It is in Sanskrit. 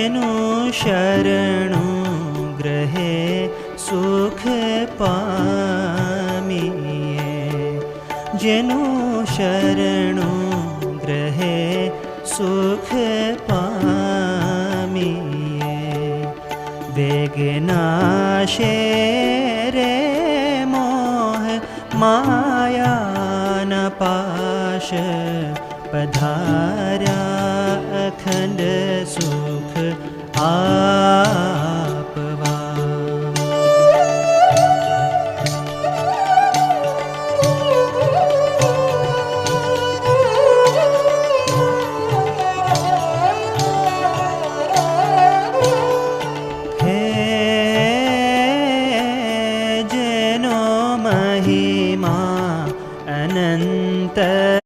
जेनु शरणु ग्रहे सुख पमि जनु शरणु ग्रहे सुख पिये वेगनाशे रे मोह माया न पाश पधारा अखंड सुख आपवा। महिमा अनन्त